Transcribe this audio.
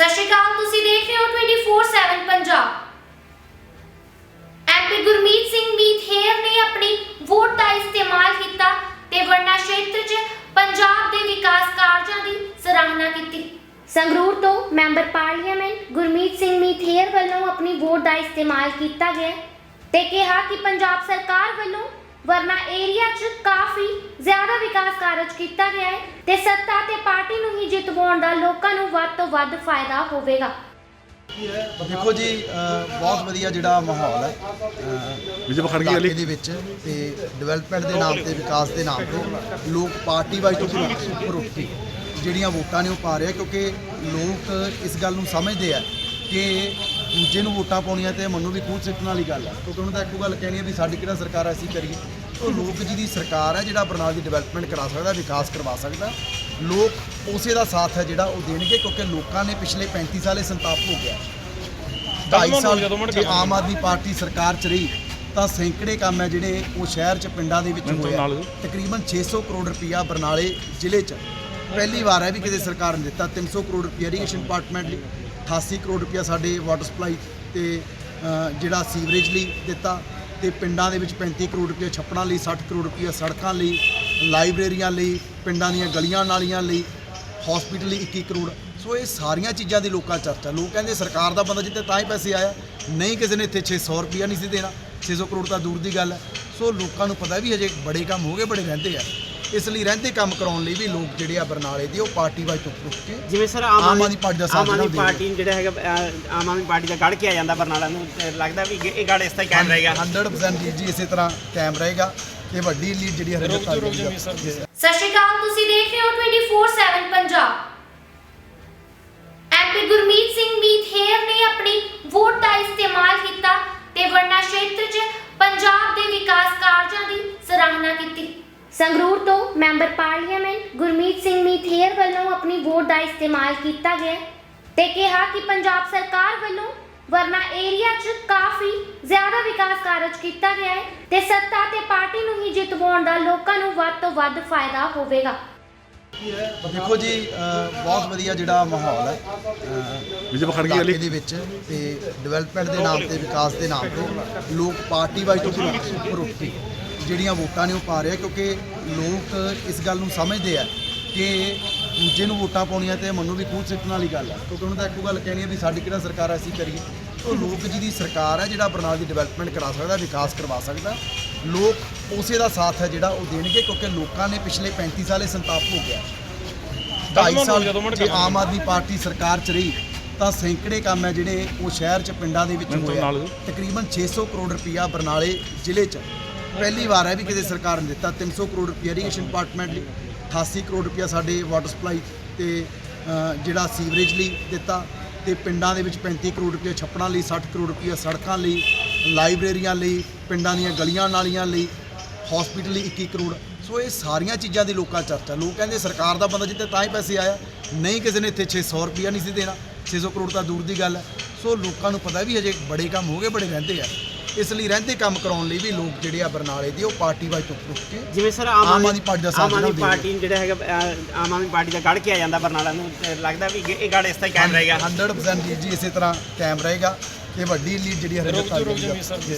ਸਤਿ ਸ਼੍ਰੀ ਅਕਾਲ, ਤੁਸੀਂ ਦੇਖ ਰਹੇ ਹੋ 24/7 ਪੰਜਾਬ। ਐਮਪੀ ਗੁਰਮੀਤ ਸਿੰਘ ਮੀਥੇਰ ਨੇ ਆਪਣੀ ਵੋਟ ਦਾ ਇਸਤੇਮਾਲ ਕੀਤਾ ਤੇ ਵਰਨਾ ਖੇਤਰ 'ਚ ਪੰਜਾਬ ਦੇ ਵਿਕਾਸ ਕਾਰਜਾਂ ਦੀ ਸਰਾਹਨਾ ਕੀਤੀ। ਸੰਗਰੂਰ ਤੋਂ ਮੈਂਬਰ ਪਾਰਲੀਮੈਂਟ ਗੁਰਮੀਤ ਸਿੰਘ ਮੀਥੇਰ ਵੱਲੋਂ ਆਪਣੀ ਵੋਟ ਦਾ ਇਸਤੇਮਾਲ ਕੀਤਾ ਗਿਆ ਤੇ ਕਿਹਾ ਕਿ ਪੰਜਾਬ ਸਰਕਾਰ ਵਰਨਾ ਏਰੀਆ 'ਚ ਕਾਫੀ ਜ਼ਿਆਦਾ ਵਿਕਾਸ ਕਾਰਜ ਕੀਤਾ ਗਿਆ ਹੈ ਤੇ ਸੱਤਾ ਤੇ ਪਾਰਟੀ ਨੂੰ ਹੀ ਜਿਤਵਾਉਣ ਦਾ ਲੋਕਾਂ ਨੂੰ ਵੱਧ ਤੋਂ ਵੱਧ ਫਾਇਦਾ ਹੋਵੇਗਾ। ਦੇਖੋ ਜੀ ਅ, ਬਹੁਤ ਵਧੀਆ ਜਿਹੜਾ ਮਾਹੌਲ ਹੈ। ਅ, ਵਿਜੇ ਇਲਾਕੇ ਵਾਲੀ। ਦੇ ਵਿੱਚ ਤੇ ਡਿਵੈਲਪਮੈਂਟ ਦੇ ਨਾਮ ਤੇ ਵਿਕਾਸ ਦੇ ਨਾਮ ਤੇ ਲੋਕ ਪਾਰਟੀ ਵਾਈਜ਼ ਤੋਂ ਉੱਪਰ ਉੱਠ ਕੇ ਜਿਹੜੀਆਂ ਵੋਟਾਂ ਨੇ ਉਹ ਪਾ ਰਹੇ ਆ ਕਿਉਂਕਿ ਲੋਕ ਇਸ ਗੱਲ ਨੂੰ ਸਮਝਦੇ ਆ ਕਿ ਦੂਜੇ ਨੂੰ ਵੋਟਾਂ ਪਾਉਣੀਆਂ ਤੇ ਮੈਨੂੰ ਵੀ ਖੂਹ ਸਿੱਟਣ ਵਾਲੀ ਗੱਲ ਹੈ ਕਿਉਂਕਿ ਉਹਨਾਂ ਦਾ ਇੱਕੋ ਗੱਲ ਕਹਿਣੀ ਹੈ ਵੀ ਸਾਡੀ ਕਿਹੜਾ ਸਰਕਾਰ ਅਸੀਂ ਕਰੀਏ। ਉਹ ਲੋਕ ਜਿਹਦੀ ਸਰਕਾਰ ਹੈ ਜਿਹੜਾ ਬਰਨਾਲ ਦੀ ਡਿਵੈਲਪਮੈਂਟ ਕਰਾ ਸਕਦਾ ਵਿਕਾਸ ਕਰਵਾ ਸਕਦਾ। ਲੋਕ ਉਸੇ ਦਾ ਸਾਥ ਹੈ ਜਿਹੜਾ ਉਹ ਦੇਣਗੇ ਕਿਉਂਕਿ ਲੋਕਾਂ ਨੇ ਪਿਛਲੇ 35 ਸਾਲੇ ਸੰਤਾਪ ਹੋ ਗਿਆ। ਢਾਈ ਸਾਲ ਜੇ ਆਮ ਆਦਮੀ ਪਾਰਟੀ ਸਰਕਾਰ ਚ ਰਹੀ ਤਾਂ ਸੈਂਕੜੇ ਕੰਮ ਹੈ ਜਿਹੜੇ ਉਹ ਸ਼ਹਿਰ ਚ ਪਿੰਡਾਂ ਦੇ ਵਿੱਚ ਹੋਇਆ ਤਕਰੀਬਨ 600 ਕਰੋੜ ਰੁਪਇਆ ਬਰਨਾਲੇ ਜ਼ਿਲ੍ਹੇ ਚ। ਪਹਿਲੀ ਵਾਰ ਹੈ ਵੀ ਕਿਸੇ ਸਰਕਾਰ ਨੇ ਦਿੱਤਾ 300 ਕਰੋੜ ਰੁਪਇਆ ਇਰੀਗੇਸ਼ਨ ਡਿਪਾਰਟਮੈਂਟ ਲਈ। 88 ਕਰੋੜ ਰੁਪਇਆ ਸਾਡੇ ਵਾਟਰ ਸਪਲਾਈ ਤੇ ਜਿਹੜਾ ਸੀਵਰੇਜ ਲਈ ਦਿੱਤਾ ਤੇ ਪਿੰਡਾਂ ਦੇ ਵਿੱਚ 35 ਕਰੋੜ ਰੁਪਇਆ ਛੱਪੜਾਂ ਲਈ 60 ਕਰੋੜ ਰੁਪਇਆ ਸੜਕਾਂ ਲਈ ਲਾਇਬ੍ਰੇਰੀਆਂ ਲਈ, ਪਿੰਡਾਂ ਦੀਆਂ ਗਲੀਆਂ ਨਾਲੀਆਂ ਲਈ ਹਸਪੀਟਲ ਲਈ 21 ਕਰੋੜ। ਸੋ ਇਹ ਸਾਰੀਆਂ ਚੀਜ਼ਾਂ ਦੀ ਲੋਕਾਂ ਚਰਚਾ। ਲੋਕ ਕਹਿੰਦੇ ਸਰਕਾਰ ਦਾ ਬੰਦਾ ਜਿੱਤੇ ਤਾਂ ਹੀ ਪੈਸੇ ਆਇਆ, ਨਹੀਂ ਕਿਸੇ ਨੇ ਇੱਥੇ 600 ਰੁਪਇਆ ਨਹੀਂ ਸੀ ਦੇਣਾ। 600 ਕਰੋੜ ਤਾਂ ਦੂਰ ਦੀ ਗੱਲ ਹੈ। ਸੋ ਲੋਕਾਂ ਨੂੰ ਪਤਾ ਵੀ ਹਜੇ ਬੜੇ ਕੰਮ ਹੋ ਗਏ, ਬੜੇ ਰਹਿੰਦੇ ਆ। ਇਸ ਲਈ ਰਹਿੰਦੇ ਕੰਮ ਕਰਾਉਣ ਲਈ ਵੀ ਲੋਕ ਜਿਹੜੇ ਆ ਬਰਨਾਲੇ ਦੇ ਉਹ ਪਾਰਟੀ ਵਾਈਜ਼ ਤੋਂ ਉੱਠ ਕੇ ਜਿਵੇਂ ਸਰ ਆਮ ਆਦਮੀ ਪਾਰਟੀ ਦਾ ਸਾਥ ਆਮ ਆਦਮੀ ਪਾਰਟੀ ਜਿਹੜਾ ਹੈਗਾ ਆਮ ਆਦਮੀ ਪਾਰਟੀ ਦਾ ਗੜ ਕੇ ਆ ਜਾਂਦਾ ਬਰਨਾਲਾ ਨੂੰ ਲੱਗਦਾ ਵੀ ਇਹ ਗੜ ਇਸ ਤਰ੍ਹਾਂ ਹੀ ਕਾਇਮ ਰਹੇਗਾ। 100% ਜੀ ਜੀ ਇਸੇ ਤਰ੍ਹਾਂ ਕਾਇਮ ਰਹੇਗਾ। ਇਹ ਵੱਡੀ ਲੀਡ ਜਿਹੜੀ ਹਰਿੰਦਰ ਤਾਲੀ ਦੀ ਹੈ ਸਤਿ ਸ਼੍ਰੀ ਅਕਾਲ ਤੁਸੀਂ ਦੇਖ ਰਹੇ ਹੋ 24/7 ਪੰਜਾਬ। ਐਮਪੀ ਗੁਰਮੀਤ ਸਿੰਘ ਮੀਥੇਰ ਨੇ ਆਪਣੀ ਵੋਟ ਦਾ ਇਸਤੇਮਾਲ ਕੀਤਾ ਤੇ ਵਰਨਾ ਖੇਤਰ 'ਚ ਪੰਜਾਬ ਦੇ ਵਿਕਾਸ ਕਾਰਜਾਂ ਦੀ ਸਰਾਹਨਾ ਕੀਤੀ। ਸੰਗਰੂਰ ਤੋਂ ਮੈਂਬਰ ਪਾਰਲੀਮੈਂਟ ਗੁਰਮੀਤ ਸਿੰਘ ਮੀਥੇਰ ਵੱਲੋਂ ਆਪਣੀ ਵੋਟ ਦਾ ਇਸਤੇਮਾਲ ਕੀਤਾ ਗਿਆ ਤੇ ਕਿਹਾ ਕਿ ਪੰਜਾਬ ਸਰਕਾਰ ਵੱਲੋਂ ਵਰਨਾ ਏਰੀਆ 'ਚ ਕਾਫੀ ਜ਼ਿਆਦਾ ਵਿਕਾਸ ਕਾਰਜ ਕੀਤਾ ਗਿਆ ਹੈ ਤੇ ਸੱਤਾ ਤੇ ਪਾਰਟੀ ਨੂੰ ਹੀ ਜਿਤਵਾਉਣ ਦਾ ਲੋਕਾਂ ਨੂੰ ਵੱਧ ਤੋਂ ਵੱਧ ਫਾਇਦਾ ਹੋਵੇਗਾ। ਦੇਖੋ ਜੀ ਅ, ਬਹੁਤ ਵਧੀਆ ਜਿਹੜਾ ਮਾਹੌਲ ਹੈ। ਅ, ਵਿਜੇ ਇਲਾਕੇ ਵਾਲੀ ਦੇ ਵਿੱਚ ਤੇ ਡਿਵੈਲਪਮੈਂਟ ਦੇ ਨਾਮ ਤੇ ਵਿਕਾਸ ਦੇ ਨਾਮ ਤੇ ਲੋਕ ਪਾਰਟੀ ਵਾਈਜ਼ ਤੋਂ ਉੱਪਰ ਉੱਠ। ਕੇ ਜਿਹੜੀਆਂ ਵੋਟਾਂ ਨੇ ਉਹ ਪਾ ਰਹੇ ਆ ਕਿਉਂਕਿ ਲੋਕ ਇਸ ਗੱਲ ਨੂੰ ਸਮਝਦੇ ਆ ਕਿ ਦੂਜੇ ਨੂੰ ਵੋਟਾਂ ਪਾਉਣੀਆਂ ਤੇ ਮੈਨੂੰ ਵੀ ਖੂਹ ਸਿੱਟਣ ਵਾਲੀ ਗੱਲ ਹੈ ਕਿਉਂਕਿ ਉਹਨਾਂ ਦਾ ਇੱਕੋ ਗੱਲ ਕਹਿਣੀ ਹੈ ਵੀ ਸਾਡੀ ਕਿਹੜਾ ਸਰਕਾਰ ਅਸੀਂ ਕਰੀਏ। ਉਹ ਲੋਕ ਜਿਹਦੀ ਸਰਕਾਰ ਹੈ ਜਿਹੜਾ ਬਰਨਾਲ ਦੀ ਡਿਵੈਲਪਮੈਂਟ ਕਰਾ ਸਕਦਾ ਵਿਕਾਸ ਕਰਵਾ ਸਕਦਾ। ਲੋਕ ਉਸੇ ਦਾ ਸਾਥ ਹੈ ਜਿਹੜਾ ਉਹ ਦੇਣਗੇ ਕਿਉਂਕਿ ਲੋਕਾਂ ਨੇ ਪਿਛਲੇ 35 ਸਾਲੇ ਸੰਤਾਪ ਹੋ ਗਿਆ। ਢਾਈ ਸਾਲ ਜੇ ਆਮ ਆਦਮੀ ਪਾਰਟੀ ਸਰਕਾਰ ਚ ਰਹੀ ਤਾਂ ਸੈਂਕੜੇ ਕੰਮ ਹੈ ਜਿਹੜੇ ਉਹ ਸ਼ਹਿਰ ਚ ਪਿੰਡਾਂ ਦੇ ਵਿੱਚ ਹੋਇਆ ਤਕਰੀਬਨ 600 ਕਰੋੜ ਰੁਪਇਆ ਬਰਨਾਲੇ ਜ਼ਿਲ੍ਹੇ ਚ ਪਹਿਲੀ ਵਾਰ ਹੈ ਵੀ ਕਿਸੇ ਸਰਕਾਰ ਨੇ ਦਿੱਤਾ। 300 ਕਰੋੜ ਰੁਪਇਆ ਇਰੀਗੇਸ਼ਨ ਡਿਪਾਰਟਮੈਂਟ ਲਈ 88 ਕਰੋੜ ਰੁਪਇਆ ਸਾਡੇ ਵਾਟਰ ਸਪਲਾਈ ਤੇ ਜਿਹੜਾ ਸੀਵਰੇਜ ਲਈ ਦਿੱਤਾ ਤੇ ਪਿੰਡਾਂ ਦੇ ਵਿੱਚ 35 ਕਰੋੜ ਰੁਪਇਆ ਛੱਪੜਾਂ ਲਈ 60 ਕਰੋੜ ਰੁਪਇਆ ਸੜਕਾਂ ਲਈ, ਲਾਇਬ੍ਰੇਰੀਆਂ ਲਈ, ਪਿੰਡਾਂ ਦੀਆਂ ਗਲੀਆਂ ਨਾਲੀਆਂ ਲਈ ਹਸਪੀਟਲ ਲਈ 21 ਕਰੋੜ। ਸੋ ਇਹ ਸਾਰੀਆਂ ਚੀਜ਼ਾਂ ਦੀ ਲੋਕਾਂ ਚਰਚਾ। ਲੋਕ ਕਹਿੰਦੇ ਸਰਕਾਰ ਦਾ ਬੰਦਾ ਜਿੱਤੇ ਤਾਂ ਹੀ ਪੈਸੇ ਆਇਆ, ਨਹੀਂ ਕਿਸੇ ਨੇ ਇੱਥੇ 600 ਰੁਪਇਆ ਨਹੀਂ ਸੀ ਦੇਣਾ। 600 ਕਰੋੜ ਤਾਂ ਦੂਰ ਦੀ ਗੱਲ ਹੈ। ਸੋ ਲੋਕਾਂ ਨੂੰ ਪਤਾ ਵੀ ਹਜੇ ਬੜੇ ਕੰਮ ਹੋ ਗਏ, ਬੜੇ ਰਹਿੰਦੇ ਆ। ਇਸ ਲਈ ਰਹਿੰਦੇ ਕੰਮ ਕਰਾਉਣ ਲਈ ਵੀ ਲੋਕ ਜਿਹੜੇ ਆ ਬਰਨਾਲੇ ਦੇ ਉਹ ਪਾਰਟੀ ਵਾਈਜ਼ ਤੋਂ ਉੱਠ ਕੇ ਜਿਵੇਂ ਸਰ ਆਮ ਆਦਮੀ ਪਾਰਟੀ ਦਾ ਸਾਥ ਆਮ ਆਦਮੀ ਪਾਰਟੀ ਨੂੰ ਜਿਹੜਾ ਹੈਗਾ ਅਹ, ਆਮ ਆਦਮੀ ਪਾਰਟੀ ਦਾ ਗੜ ਕੇ ਆ ਜਾਂਦਾ ਬਰਨਾਲਾ ਨੂੰ ਤੇ ਲੱਗਦਾ ਵੀ ਇਹ ਗੜ ਇਸ ਤਰ੍ਹਾਂ ਹੀ ਕਾਇਮ ਰਹੇਗਾ। 100% ਜੀ ਜੀ ਇਸੇ ਤਰ੍ਹਾਂ ਕਾਇਮ ਰਹੇਗਾ ਇਹ ਵੱਡੀ ਲੀਡ ਜਿਹੜੀ ਹਰਿੰਦਰ ਤਾਲੀ ਦੀ ਹੈ